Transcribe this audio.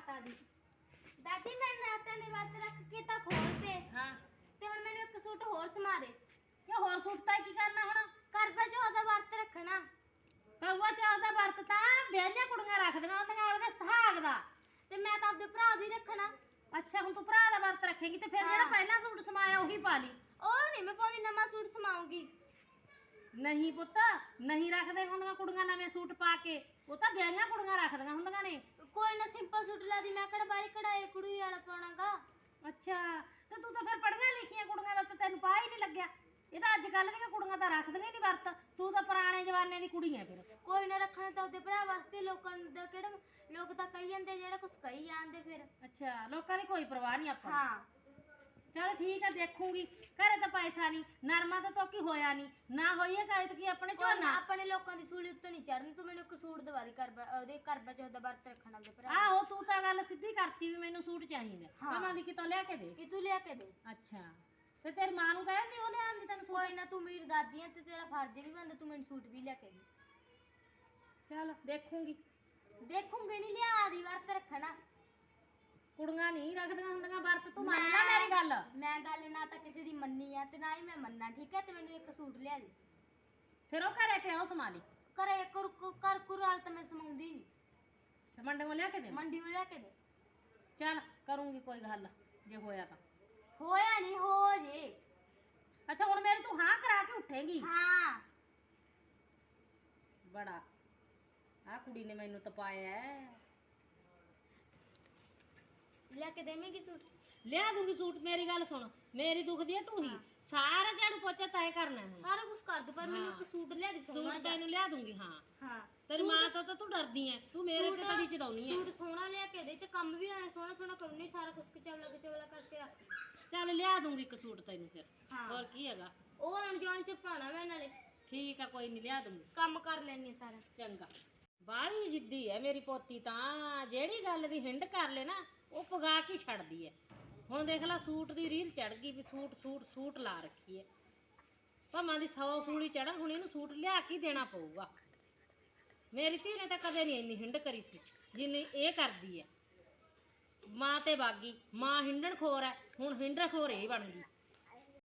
ਮਾਤਾ ਦੀ। ਦਾਦੀ ਮੈਂ ਨਾਤਾਂ ਦੇ ਵਰਤ ਰੱਖ ਕੇ ਤਾਂ ਖੋਲਤੇ ਹਾਂ। ਤੇ ਹੁਣ ਮੈਨੂੰ ਇੱਕ ਸੂਟ ਹੋਰ ਸਮਾ ਦੇ। ਕਿ ਹੋਰ ਸੂਟ ਤਾਂ ਕੀ ਕਰਨਾ ਹੁਣ? ਕਰਵਾ ਚੌਥ ਦਾ ਵਰਤ ਰੱਖਣਾ। ਕਊਆ ਚਾਹ ਦਾ ਵਰਤ ਤਾਂ ਵਿਆਹੀਆਂ ਕੁੜੀਆਂ ਰੱਖਦੀਆਂ ਹੁੰਦੀਆਂ ਉਹਦੇ ਸੁਹਾਗ ਦਾ। ਤੇ ਮੈਂ ਤਾਂ ਆਪਦੇ ਭਰਾ ਦੀ ਰੱਖਣਾ। ਅੱਛਾ ਹੁਣ ਤੂੰ ਭਰਾ ਦਾ ਵਰਤ ਰੱਖੇਂਗੀ ਤੇ ਫਿਰ ਜਿਹੜਾ ਹਾਂ। ਪਹਿਲਾਂ ਸੂਟ ਸਮਾਇਆ ਉਹੀ ਪਾ ਲਈ। ਉਹ ਨਹੀਂ ਮੈਂ ਪਾਉਂਦੀ ਨਵਾਂ ਸੂਟ ਸਮਾਉਂਗੀ ਨਹੀਂ ਪੁੱਤ ਨਹੀਂ ਰੱਖਦੇ ਹੁੰਦੀਆਂ ਕੁੜੀਆਂ ਨਵੇਂ ਸੂਟ ਪਾ ਕੇ। ਉਹ ਤਾਂ ਵਿਆਹੀਆਂ ਕੁੜੀਆਂ ਰੱਖਦੀਆਂ ਹੁੰਦੀਆਂ ਨੇ। ਕੋਈ ਨਾ ਸਿੰਪਲ ਸੂਟ ਲਾ ਦੀ ਮੈਂ ਕਿਹੜਾ ਬਾਲੀ ਕਢਾਈ ਕੁੜੀ ਵਾਲਾ ਪਾਉਣਾਗਾ। ਅੱਛਾ ਤੇ ਤੂੰ ਤਾਂ ਫਿਰ ਪੜੀਆਂ ਲਿਖੀਆਂ ਕੁੜੀਆਂ ਦਾ ਤਾਂ ਤੈਨੂੰ ਪਾ ਹੀ ਨਹੀਂ ਲੱਗਿਆ। ਇਹ ਤਾਂ ਅੱਜ ਕੱਲ੍ਹ ਦੀਆਂ ਕੁੜੀਆਂ ਤਾਂ ਰੱਖਦੀਆਂ ਹੀ ਨਹੀਂ ਵਰਤ। ਤੂੰ ਤਾਂ ਪੁਰਾਣੇ ਜ਼ਮਾਨੇ ਦੀ ਕੁੜੀ ਐ ਫਿਰ। ਕੋਈ ਨਾ ਰੱਖਣਾ ਤਾਂ ਉਹਦੇ ਭਰਾ ਵਾਸਤੇ ਲੋਕਾਂ ਦਾ ਕਿਹੜਾ ਲੋਕ ਤਾਂ ਕਹੀ ਜਾਂਦੇ ਜਿਹੜਾ ਕੁਝ ਕਹੀ ਜਾਂਦੇ ਫਿਰ। ਅੱਛਾ ਲੋਕਾਂ ਦੀ ਕੋਈ ਪਰਵਾਹ ਨਹੀਂ ਆਪਾਂ ਨੂੰ। ਹਾਂ। ਚਲ ਠੀਕ ਹੈ ਦੇਖੂੰਗੀ। ਘਰੇ ਤਾਂ ਪੈਸਾ ਨਹੀਂ ਨਰਮਾ ਤਾਂ ਤੋਕੀ ਹੋਇਆ ਨਹੀਂ। ਨਾ ਹੋਈਏ ਕਾਇਤ ਕੀ ਆਪਣੇ ਕੋਈ ਨਾ ਝੋਨਾ? ਆਪਣੇ ਲੋਕਾਂ ਦੀ ਸੂਲੀ ਉੱਤੇ ਨਹੀਂ ਚੜਨ ਤੂੰ ਮੈਨੂੰ ਇੱਕ ਸੂਟ ਦਵਾ ਦੀ ਕਰਬਾ ਉਹਦੇ ਕਰਬਾ ਚੌਥ ਦਾ ਵਰਤ ਰੱਖਣਾ ਉਹਦੇ ਭਰਾ। ਆਹੋ ਤੂੰ ਤਾਂ ਗੱਲ ਸਿੱਧੀ ਕਰਤੀ ਵੀ ਮੈਨੂੰ ਸੂਟ ਚਾਹੀਦਾ। ਹਾਂ। ਕਮਾਂ ਦੀ ਕਿਤੋਂ ਲਿਆ ਕੇ ਦੇ। ਕਿ ਤੂੰ ਲਿਆ ਕੇ ਦੇ? ਅੱਛਾ। ਤੇ ਤੇਰੀ ਮਾਂ ਨੂੰ ਕਹਿੰਦੀ ਉਹ ਲਿਆਂਦੀ ਤੈਨੂੰ ਸੂਟ? ਕੋਈ ਨਾ ਤੂੰ ਮੇਰੀ ਦਾਦੀ ਹੈ ਤੇ ਤੇਰਾ ਫਰਜ਼ ਵੀ ਬਣਦਾ ਤੂੰ ਮੈਨੂੰ ਸੂਟ ਵੀ ਲਿਆ ਕੇ ਦੇ। ਚਲ ਦੇਖੂੰਗੀ। ਦੇਖੂੰਗੇ ਨਹੀਂ ਲਿਆ ਦੀ ਵਰਤ ਰੱਖਣਾ। ਕੁੜੀਆਂ ਨਹੀਂ ਰੱਖਦੀਆਂ ਹੁੰਦੀਆਂ ਵਰਤ ਤੂੰ ਮੰਨ ਲੈ ਮੇਰੀ ਗੱਲ। ਮੈਂ ਗੱਲ ਨਾ ਤਾਂ ਕਿਸੇ ਦੀ ਮੰਨੀ ਆ ਤੇ ਨਾ ਹੀ ਮੈਂ ਮੰਨਾਂ ਠੀਕ ਹੈ? ਤੇ ਮੈਨੂੰ ਇੱਕ ਸੂਟ ਲਿਆ ਦੇ। ਫਿਰ ਉਹ ਘਰੇ ਪਿਆ ਉਹ ਸੰਭਾਲੀ ਘਰੇ ਕਰ ਕਰ ਕੁਰਾਲ ਤਾਂ ਮੈਂ ਸਮਾਉਂਦੀ ਨਹੀਂ। ਸਮੰਡੋਂ ਲਿਆ ਕੇ ਦੇ। ਮੰਡੀ ਲਿਆ ਕੇ ਦੇ। ਚਲ ਕਰੂੰਗੀ ਕੋਈ ਗੱਲ ਜੇ ਹੋਇਆ ਤਾਂ। ਹੋਇਆ ਨਹੀਂ ਹੋ ਜੇ। ਅੱਛਾ ਹੁਣ ਮੇਰੀ ਤੂੰ ਹਾਂ ਕਰਾ ਕੇ ਉੱਠੇਂਗੀ? ਹਾਂ। ਬੜਾ। ਆ ਕੁੜੀ ਨੇ ਮੈਨੂੰ ਤਪਾਇਆ ਹੈ। ਲਿਆ ਕੇ ਦੇਵੇਂਗੀ ਸੂਟ? ਲਿਆ ਦੂੰਗੀ ਸੂਟ ਮੇਰੀ ਗੱਲ ਸੁਣ। ਮੇਰੀ ਦੁਖਦੀ ਹੈ। ਢੂਹੀ ਸਾਰਾ ਝਾੜੂ ਪੋਚਾ ਤੈਅ ਕਰਨਾ ਹੈ ਸਾਰਾ ਕੁਝ ਕਰ ਦੋ ਪਰ ਮੈਨੂੰ ਇੱਕ ਸੂਟ ਲਿਆ ਦੇ ਸੋਹਣਾ ਸੂਟ ਤੈਨੂੰ ਲਿਆ ਦੂੰਗੀ ਹਾਂ। ਹਾਂ। ਤੇਰੀ ਮਾਂ ਤੋਂ ਤਾਂ ਤੂੰ ਡਰਦੀ ਐ। ਤੂੰ ਮੇਰੇ ਤੇ ਕੜੀ ਚੜਾਉਣੀ ਐ। ਸੂਟ ਸੋਹਣਾ ਲਿਆ ਕੇ ਦੇ ਤੇ ਕੰਮ ਵੀ ਆਇਆ ਸੋਹਣਾ ਸੋਹਣਾ ਕਰੂ ਨਹੀਂ ਸਾਰਾ ਕੁਝ ਕਚਵਲਾ ਕਚਵਲਾ ਕਰਕੇ ਰੱਖ। ਚੱਲ ਲਿਆ ਦੂੰਗੀ ਇੱਕ ਸੂਟ ਤੈਨੂੰ ਫਿਰ। ਹਾਂ। ਹੋਰ ਕੀ ਹੈਗਾ? ਉਹ ਆਣ ਜਾਣ ਚ ਪਾਣਾ ਮੈਂ ਨਾਲੇ। ਠੀਕ ਆ ਕੋਈ ਨਹੀਂ ਲਿਆ ਦੂੰਗੀ। ਕੰਮ ਕਰ ਲੈਣੀ ਸਾਰਾ। ਚੰਗਾ। ਬਾਹਲੀ ਜਿੱਦੀ ਐ ਮੇਰੀ ਪੋਤੀ ਤਾਂ। ਜਿਹੜੀ ਗੱਲ ਦੀ ਹਿੰਡ ਕਰ ਲੈ ਨਾ ਉਹ ਪਗਾ ਕੇ ਛੱਡਦੀ ਹੈ ਹੁਣ ਦੇਖ ਲੈ ਸੂਟ ਦੀ ਰੀਲ ਚੜ ਗਈ ਵੀ ਸੂਟ ਸੂਟ ਸੂਟ ਲਾ ਰੱਖੀ ਹੈ ਭਾਵਾਂ ਦੀ 100 ਸੂਲੀ ਚੜਾ ਹੁਣ ਇਹਨੂੰ ਸੂਟ ਲਿਆ ਕੇ ਦੇਣਾ ਪਊਗਾ। ਮੇਰੀ ਧੀ ਨੇ ਤਾਂ ਕਦੇ ਨਹੀਂ ਇੰਨੀ ਹਿੰਡ ਕਰੀ ਸੀ, ਜਿੰਨੀ ਇਹ ਕਰਦੀ ਹੈ ਮਾਂ ਤੇ ਬਾਗੀ, ਮਾਂ ਹਿੰਡਣ ਖੋਰ ਐ, ਹੁਣ ਹਿੰਡਣ ਖੋਰ ਇਹ ਬਣ ਗਈ।